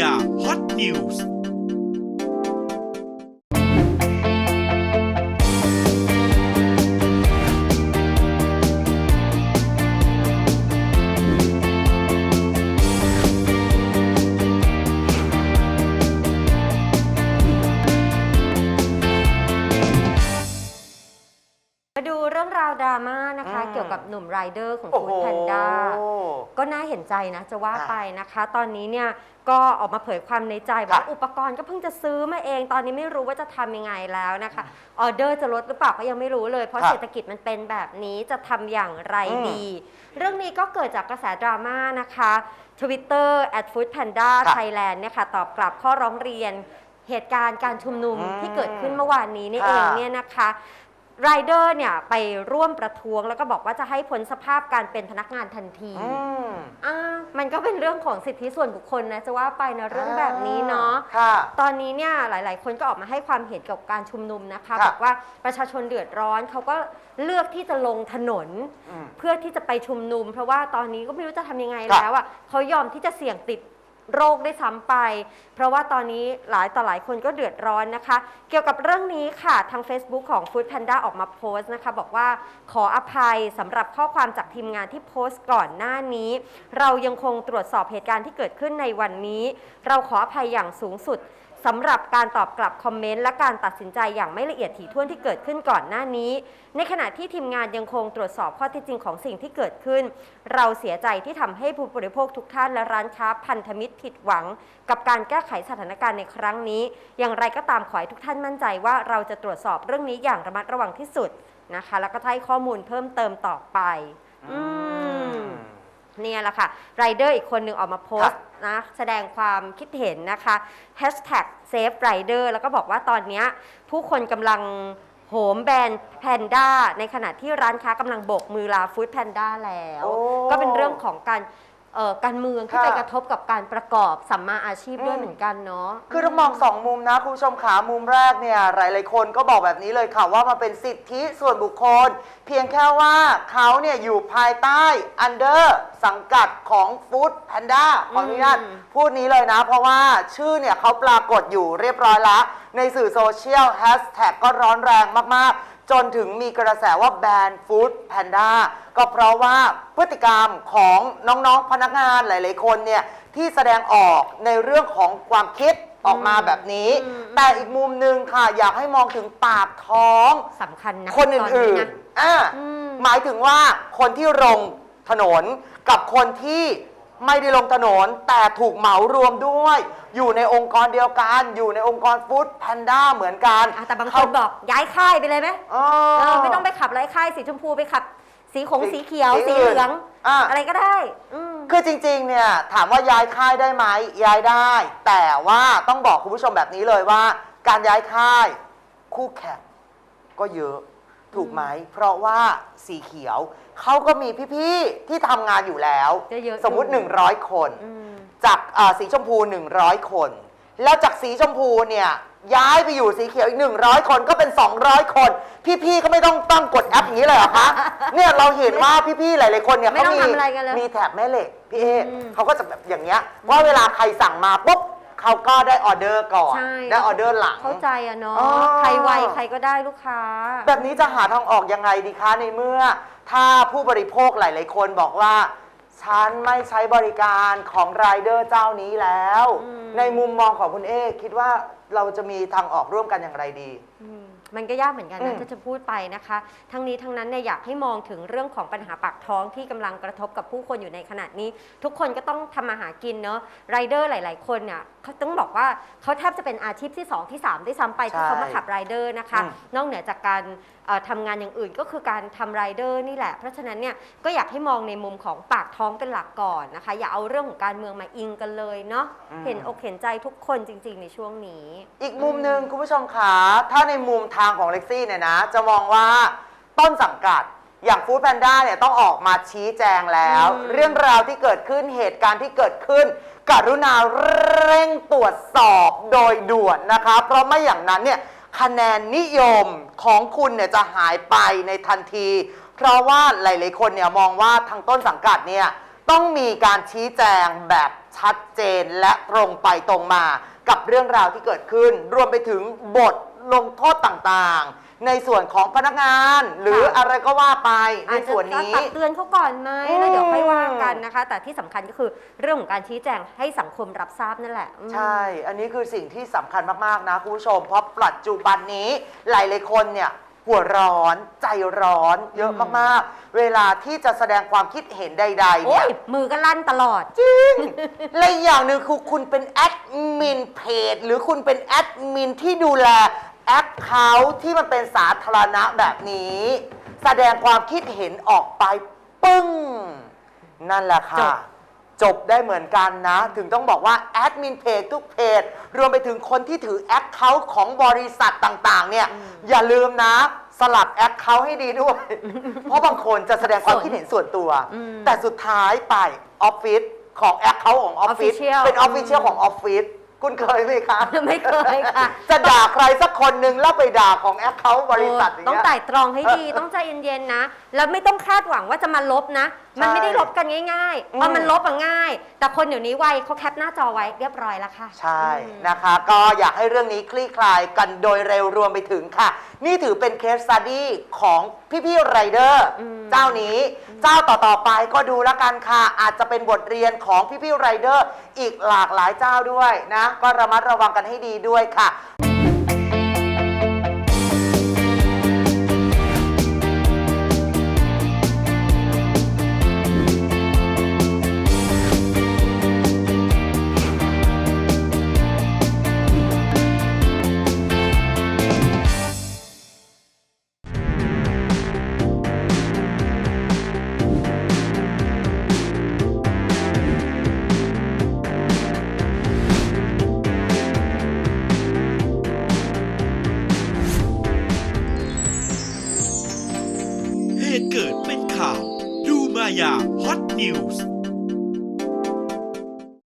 ยาฮอตนิวส์ นะคะ อืม เกี่ยวกับหนุ่มไรเดอร์ของโอ้ฟูโหดแพนด้าก็น่าเห็นใจนะจะว่าไปนะคะ ตอนนี้เนี่ยก็ออกมาเผยความในใจว่าค่ะอุปกรณ์ก็เพิ่งจะซื้อมาเอง ตอนนี้ไม่รู้ว่าจะทำยังไงแล้วนะคะออเดอร์จะลดหรือเปล่าก็ยังไม่รู้เลย เพราะค่ะเศรษฐกิจมันเป็นแบบนี้จะทำอย่างไรอืมดี เรื่องนี้ก็เกิดจากกระแสดราม่านะคะ Twitter at foodpanda ค่ะ Thailand เนี่ยค่ะตอบกลับข้อร้องเรียนเหตุการณ์การชุมนุมอืมที่เกิดขึ้นเมื่อวานนี้นี่ค่ะเองเนี่ยนะคะ ไรเดอร์เนี่ยไปร่วมประท้วงแล้วก็บอกว่าจะให้พ้นสภาพการเป็นพนักงานทันทีอืมอ่ามันก็เป็นเรื่องของสิทธิส่วนบุคคลนะจะว่าไปนะเรื่องแบบนี้เนาะ ค่ะ ตอนนี้เนี่ยหลาย ๆ คนก็ออกมาให้ความเห็นเกี่ยวกับการชุมนุมนะคะค่ะ บอกว่าประชาชนเดือดร้อนเขาก็เลือกที่จะลงถนน อืม เพื่อที่จะไปชุมนุม เพราะว่าตอนนี้ก็ไม่รู้จะทำยังไงค่ะแล้วอะเขายอมที่จะเสี่ยงติด โรคได้ซ้ำไป เพราะว่าตอนนี้หลายต่อหลายคนก็เดือดร้อนนะคะ เกี่ยวกับเรื่องนี้ค่ะทาง Facebook ของ Food Panda ออกมาโพสต์นะคะ บอกว่าขออภัยสำหรับข้อความจากทีมงานที่โพสต์ก่อนหน้านี้ เรายังคงตรวจสอบเหตุการณ์ที่เกิดขึ้นในวันนี้ เราขออภัยอย่างสูงสุด สำหรับการตอบกลับคอมเมนต์และการตัดสินใจอย่างไม่ละเอียดถี่ถ้วนที่เกิดขึ้นก่อนหน้านี้ ในขณะที่ทีมงานยังคงตรวจสอบข้อเท็จจริงของสิ่งที่เกิดขึ้น เราเสียใจที่ทำให้ผู้บริโภคทุกท่านและร้านค้าพันธมิตรผิดหวัง กับการแก้ไขสถานการณ์ในครั้งนี้ อย่างไรก็ตามขอให้ทุกท่านมั่นใจว่าเราจะตรวจสอบเรื่องนี้อย่างระมัดระวังที่สุดนะคะ แล้วก็ให้ข้อมูลเพิ่มเติมต่อไป อืม เนี่ยแหละค่ะไรเดอร์อีกคนหนึ่งออกมาโพสต์นะแสดงความคิดเห็นนะคะ Hashtag Save Rider แล้วก็บอกว่าตอนเนี้ยผู้คนกำลังโหมแบรนด์แพนด้าในขณะที่ร้านค้ากำลังโบกมือลาฟู้ดแพนด้าแล้วโอ้ก็เป็นเรื่องของการ เอ่อการเมืองที่ค่ะ ไปกระทบกับการประกอบสัมมาอาชีพด้วยอืมเหมือนกันเนาะ คือต้องมองสองมุมนะคุณผู้ชมขามุมแรกเนี่ยหลายๆคนก็บอกแบบนี้เลยค่ะว่ามันเป็นสิทธิส่วนบุคคล เพียงแค่ว่าเขาเนี่ยอยู่ภายใต้อันเดอร์สังกัดของฟู้ดแพนด้าขออนุญาตอืม พูดนี้เลยนะ เพราะว่าชื่อเนี่ยเขาปรากฏอยู่เรียบร้อยละ ในสื่อโซเชียลแฮชแท็กก็ร้อนแรงมาก ๆจนถึงมีกระแสว่าแบนฟู้ดแพนด้าก็เพราะว่าพฤติกรรมของน้องๆพนักงานหลาย ๆ คนเนี่ยที่แสดงออกในเรื่องของความคิดออกมาแบบนี้อืมแต่อีกมุมหนึ่งค่ะ อยากให้มองถึงปากท้อง สำคัญนะคนอตื่นนะ ๆอ่าอืม หมายถึงว่าคนที่ลงถนนกับคนที่ ไม่ได้ลงถนนแต่ถูกเหมารวมด้วย อยู่ในองค์กรเดียวกัน อยู่ในองค์กรฟู้ดแพนด้าเหมือนกันอะแต่บางคนบอกย้ายค่ายไปเลยไหมเออเออ ไม่ต้องไปขับไรค่ายสีชมพูไปขับ สีขงสีสีเขียว สีสีอื่นเหลือง อะ อะไรก็ได้อืม คือจริงๆ เนี่ยถามว่าย้ายค่ายได้ไหมย้ายได้ แต่ว่าต้องบอกคุณผู้ชมแบบนี้เลยว่า การย้ายค่าย คู่แข่งก็เยอะ ถูกไหมเพราะว่าสีเขียวเขาก็มีพี่ๆที่ทำงานอยู่แล้วก็เยอะสมมุติอยู่100 คน อืม จากเอ่อสีชมพู 100 คน แล้วจากสีชมพูเนี่ยย้ายไปอยู่สีเขียวอีก 100 คนก็เป็น 200 คน พี่ๆก็ไม่ต้องตั้งกดแอปอย่างนี้เลยเหรอคะ เนี่ยเราเห็นว่าพี่ๆหลายๆคนเนี่ยไม่เขาต้องมีทำอะไรกันเลยมีแถบแม่เหล็กพี่เออืม เขาก็จะแบบอย่างเงี้ยว่าเวลาใครสั่งมาปุ๊บ เขาก็ได้ออเดอร์ก่อน ใช่ ได้ออเดอร์หลัง เข้าใจอะเนาะ อ๋อ ใครไวใครก็ได้ลูกค้า แบบนี้จะหาทางออกยังไงดีคะในเมื่อ ถ้าผู้บริโภคหลาย ๆ คนบอกว่า ฉันไม่ใช้บริการของรายเดอร์เจ้านี้แล้ว อืม ในมุมมองของคุณเอคิดว่าเราจะมีทางออกร่วมกันอย่างไรดี อืม มันก็ยากเหมือนกันอืนะมถ้าจะพูดไปนะคะ ทั้งนี้ทั้งนั้นเนี่ยอยากให้มองถึงเรื่องของปัญหาปากท้องที่กำลังกระทบกับผู้คนอยู่ในขณะนี้ ทุกคนก็ต้องทำมาหากินเนาะไรเดอร์หลาย ๆ คนเนี่ยเขาต้องบอกว่าเขาแทบจะเป็นอาชีพที่ 2 ที่3ด้วยซ้ำไปที่ใช่เขามาขับไรเดอร์นะคะ อืม นอกเหนือจากการเอ่อทำงานอย่างอื่นก็คือการทำไรเดอร์นี่แหละ เพราะฉะนั้นเนี่ยก็อยากให้มองในมุมของปากท้องเป็นหลักก่อนนะคะ อย่าเอาเรื่องของการเมืองมาอิงกันเลยเนาะเห็นอกเห็นใจทุกคนจริง ๆ ในช่วงนี้ อีกมุมหนึ่งคุณผู้ชมขาถ้าในมุมทางของเล็กซี่เนี่ยนะ จะมองว่าต้นสังกัดอย่างฟู้ดแพนด้าเนี่ยต้องออกมาชี้แจงแล้ว อืม เรื่องราวที่เกิดขึ้นเหตุการณ์ที่เกิดขึ้น กรุณาเร่งตรวจสอบโดยด่วนนะคะ เพราะไม่อย่างนั้นเนี่ย คะแนนนิยมของคุณเนี่ยจะหายไปในทันที เพราะว่าหลายๆคนเนี่ยมองว่าทางต้นสังกัดเนี่ยต้องมีการชี้แจงแบบชัดเจนและตรงไปตรงมา กับเรื่องราวที่เกิดขึ้น รวมไปถึงบทลงโทษต่างๆ ในส่วนของพนักงาน หรือค่ะอะไรก็ว่าไปในอาจจะส่วนนี้ ตักเตือนเขาก่อนไหมแล้วเดี๋ยวค่อยว่ากันอืมนะคะ แต่ที่สำคัญก็คือเรื่องของการชี้แจงให้สังคมรับทราบนั่นแหละอืม ใช่ อันนี้คือสิ่งที่สำคัญมาก ๆ นะคุณผู้ชม เพราะปัจจุบันนี้หลาย ๆ คนเนี่ย หัวร้อน ใจร้อน เยอะอืมมาก ๆ เวลาที่จะแสดงความคิดเห็นใด ๆ โอ้เนี่ยย มือก็ลั่นตลอดจริงและอีกอย่างหนึ่งคือคุณเป็นแอดมินเพจหรือคุณเป็นแอดมินที่ดูแล แอคเคาท์ที่มันเป็นสาธารณะแบบนี้ แสดงความคิดเห็นออกไปปึ้ง นั่นแหละจค่ะบจบได้เหมือนกันนะ ถึงต้องบอกว่าแอดมินเพจทุกเพจ รวมไปถึงคนที่ถือแอคเคาท์ของบริษัทต่างๆ เนี่ย อย่าลืมนะ สลับแอคเคาท์ให้ดีด้วย เพราะบางคนจะแสดงความคิดเห็นส่วนตัวอืมแต่สุดท้ายไปออฟฟิศของแอคเคาท์ของออฟฟิศ Official เป็นออฟฟิเชียลอืมของออฟฟิศ คุณเคยไหมคะ ไม่เคยค่ะ จะด่าใครสักคนหนึ่งแล้วไปด่าของแอคเคาท์บริษัทอย่างต้องเงี้ย ไต่ตรองให้ดี ต้องใจเย็นๆนะ แล้วไม่ต้องคาดหวังว่าจะมาลบนะ มันไม่ได้ลบกันง่ายๆอืมเอามันลบอะง่าย แต่คนเดี๋ยวนี้ไวเขาแคปหน้าจอไว้เรียบร้อยแล้วค่ะ ใช่อืมนะคะ ก็อยากให้เรื่องนี้คลี่คลายกันโดยเร็วรวมไปถึงค่ะ นี่ถือเป็นเคสสต u ดี้ของพี่ๆไรเดอร์อืมเจ้านี้เจ้าต่อๆไปก็ดูแล้วกันค่ะ อาจจะเป็นบทเรียนของพี่ๆไรเดอร์อีกหลากหลายเจ้าด้วยนะ ก็ระมัดระวังกันให้ดีด้วยค่ะ